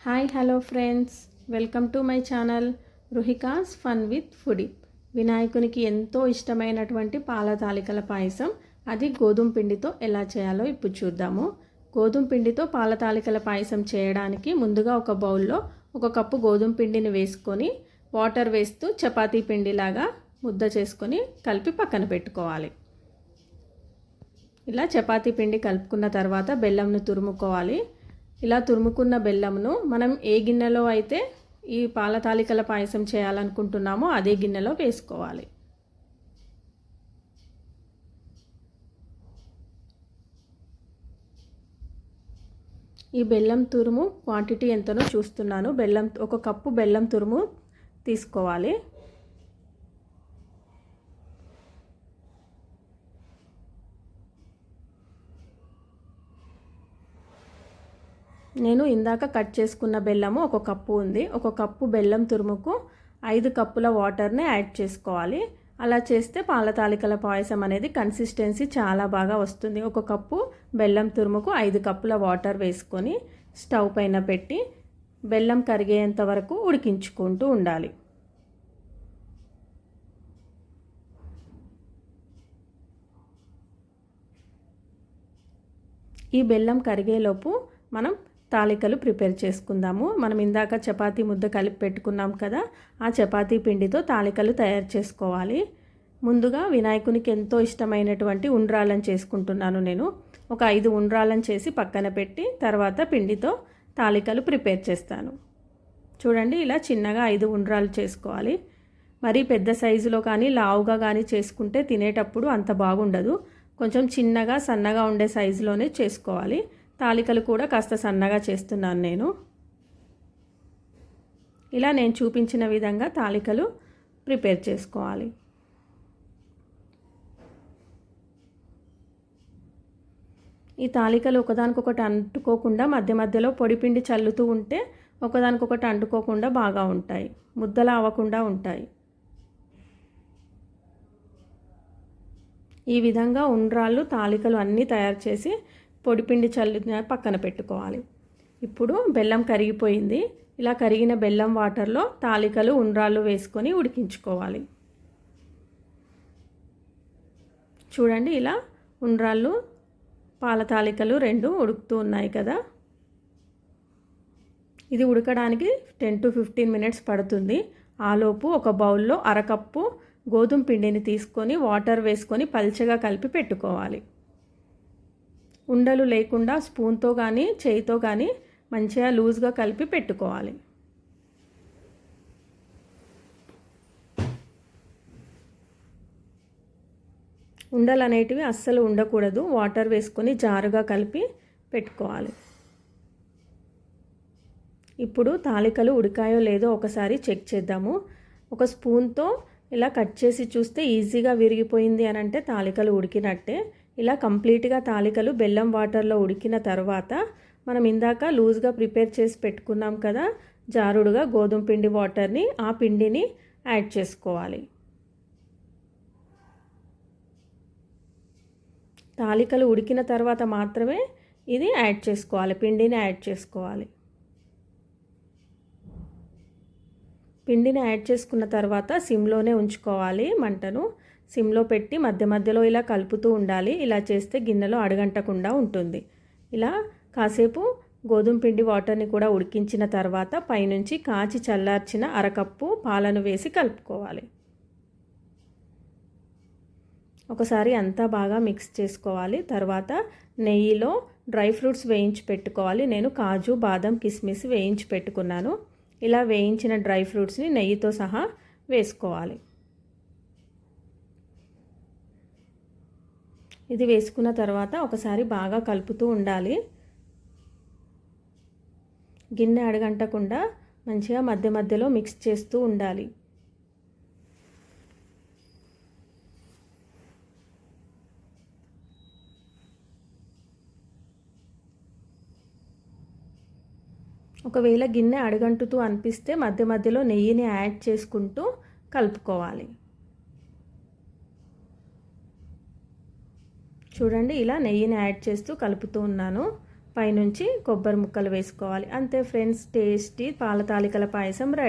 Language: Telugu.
Hi hello friends welcome to my channel Ruhika's fun with foodie వినాయకునికి ఎంతో ఇష్టమైనటువంటి పాల తాలికల పాయసం అది గోధుమ పిండితో ఎలా చేయాలో ఇప్పుడు చూద్దాము. గోధుమ పిండితో పాల తాలికల పాయసం చేయడానికి ముందుగా ఒక బౌల్లో ఒక కప్పు గోధుమ పిండిని వేసుకొని వాటర్ వేస్తూ చపాతీ పిండిలాగా ముద్ద చేసుకొని కలిపి పక్కన పెట్టుకోవాలి. ఇలా చపాతీ పిండి కలుపుకున్న తర్వాత బెల్లంను తురుముకోవాలి. ఇలా తురుముకున్న బెల్లంను మనం ఏ గిన్నెలో అయితే ఈ పాల తాలికల పాయసం చేయాలనుకుంటున్నామో అదే గిన్నెలో వేసుకోవాలి. ఈ బెల్లం తురుము క్వాంటిటీ ఎంతనో చూస్తున్నాను. బెల్లం ఒక కప్పు బెల్లం తురుము తీసుకోవాలి. నేను ఇందాక కట్ చేసుకున్న బెల్లము ఒక కప్పు ఉంది. ఒక కప్పు బెల్లం తురుముకు ఐదు కప్పుల వాటర్ని యాడ్ చేసుకోవాలి. అలా చేస్తే పాల తాలికల పాయసం అనేది కన్సిస్టెన్సీ చాలా బాగా వస్తుంది. ఒక కప్పు బెల్లం తురుముకు ఐదు కప్పుల వాటర్ వేసుకొని స్టవ్ పైన పెట్టి బెల్లం కరిగేంత వరకు ఉడికించుకుంటూ ఉండాలి. ఈ బెల్లం కరిగేలోపు మనం తాలికలు ప్రిపేర్ చేసుకుందాము. మనం ఇందాక చపాతీ ముద్ద కలిపి పెట్టుకున్నాం కదా ఆ చపాతీ పిండితో తాలికలు తయారు చేసుకోవాలి. ముందుగా వినాయకునికి ఎంతో ఇష్టమైనటువంటి ఉండ్రాలను చేసుకుంటున్నాను నేను. ఒక ఐదు ఉండ్రాలను చేసి పక్కన పెట్టి తర్వాత పిండితో తాలికలు ప్రిపేర్ చేస్తాను. చూడండి ఇలా చిన్నగా ఐదు ఉండ్రాలు చేసుకోవాలి. మరీ పెద్ద సైజులో కానీ లావుగా కానీ చేసుకుంటే తినేటప్పుడు అంత బాగుండదు. కొంచెం చిన్నగా సన్నగా ఉండే సైజులోనే చేసుకోవాలి. తాలికలు కూడా కాస్త సన్నగా చేస్తున్నాను నేను. ఇలా నేను చూపించిన విధంగా తాలికలు ప్రిపేర్ చేసుకోవాలి. ఈ తాలికలు ఒకదానికొకటి అంటుకోకుండా మధ్య మధ్యలో పొడిపిండి చల్లుతూ ఉంటే ఒకదానికొకటి అంటుకోకుండా బాగా ఉంటాయి. ముద్దలా అవ్వకుండా ఉంటాయి. ఈ విధంగా ఉండ్రాళ్ళు తాలికలు అన్నీ తయారు చేసి పొడిపిండి చల్లి పక్కన పెట్టుకోవాలి. ఇప్పుడు బెల్లం కరిగిపోయింది. ఇలా కరిగిన బెల్లం వాటర్లో తాలికలు ఉండ్రాళ్ళు వేసుకొని ఉడికించుకోవాలి. చూడండి ఇలా ఉండ్రాళ్ళు పాల తాలికలు రెండు ఉడుకుతూ ఉన్నాయి కదా. ఇది ఉడకడానికి టెన్ టు ఫిఫ్టీన్ మినిట్స్ పడుతుంది. ఆలోపు ఒక బౌల్లో అరకప్పు గోధుమ పిండిని తీసుకొని వాటర్ వేసుకొని పల్చగా కలిపి పెట్టుకోవాలి. ఉండలు లేకుండా స్పూన్తో కానీ చేయితో కానీ మంచిగా లూజ్గా కలిపి పెట్టుకోవాలి. ఉండలు అనేటివి అస్సలు ఉండకూడదు. వాటర్ వేసుకొని జారుగా కలిపి పెట్టుకోవాలి. ఇప్పుడు తాలికలు ఉడికాయో లేదో ఒకసారి చెక్ చేద్దాము. ఒక స్పూన్తో ఇలా కట్ చేసి చూస్తే ఈజీగా విరిగిపోయింది అని అంటే తాలికలు ఉడికినట్టే. ఇలా కంప్లీట్గా తాలికలు బెల్లం వాటర్లో ఉడికిన తర్వాత మనం ఇందాక లూజ్గా ప్రిపేర్ చేసి పెట్టుకున్నాం కదా జారుడుగా గోధుమ పిండి వాటర్ని ఆ పిండిని యాడ్ చేసుకోవాలి. తాలికలు ఉడికిన తర్వాత మాత్రమే ఇది యాడ్ చేసుకోవాలి పిండిని యాడ్ చేసుకోవాలి. పిండిని యాడ్ చేసుకున్న తర్వాత సిమ్లోనే ఉంచుకోవాలి మంటను. సిమ్లో పెట్టి మధ్య మధ్యలో ఇలా కలుపుతూ ఉండాలి. ఇలా చేస్తే గిన్నెలో అడగంటకుండా ఉంటుంది. ఇలా కాసేపు గోధుమ పిండి వాటర్ని కూడా ఉడికించిన తర్వాత పైనుంచి కాచి చల్లార్చిన అరకప్పు పాలను వేసి కలుపుకోవాలి. ఒకసారి అంతా బాగా మిక్స్ చేసుకోవాలి. తర్వాత నెయ్యిలో డ్రై ఫ్రూట్స్ వేయించి పెట్టుకోవాలి. నేను కాజు బాదం కిస్మిస్ వేయించి పెట్టుకున్నాను. ఇలా వేయించిన డ్రై ఫ్రూట్స్ని నెయ్యితో సహా వేసుకోవాలి. ఇది వేసుకున్న తర్వాత ఒకసారి బాగా కలుపుతూ ఉండాలి. గిన్నె అడగంటకుండా మంచిగా మధ్య మధ్యలో మిక్స్ చేస్తూ ఉండాలి. ఒకవేళ గిన్నె అడగంటుతూ అనిపిస్తే మధ్య మధ్యలో నెయ్యిని యాడ్ చేసుకుంటూ కలుపుకోవాలి. చూడండి ఇలా నెయ్యిని యాడ్ చేస్తూ కలుపుతూ ఉన్నాను. పైనుంచి కొబ్బరి ముక్కలు వేసుకోవాలి. అంతే ఫ్రెండ్స్ టేస్టీ పాల తాలికల పాయసం రెడీ.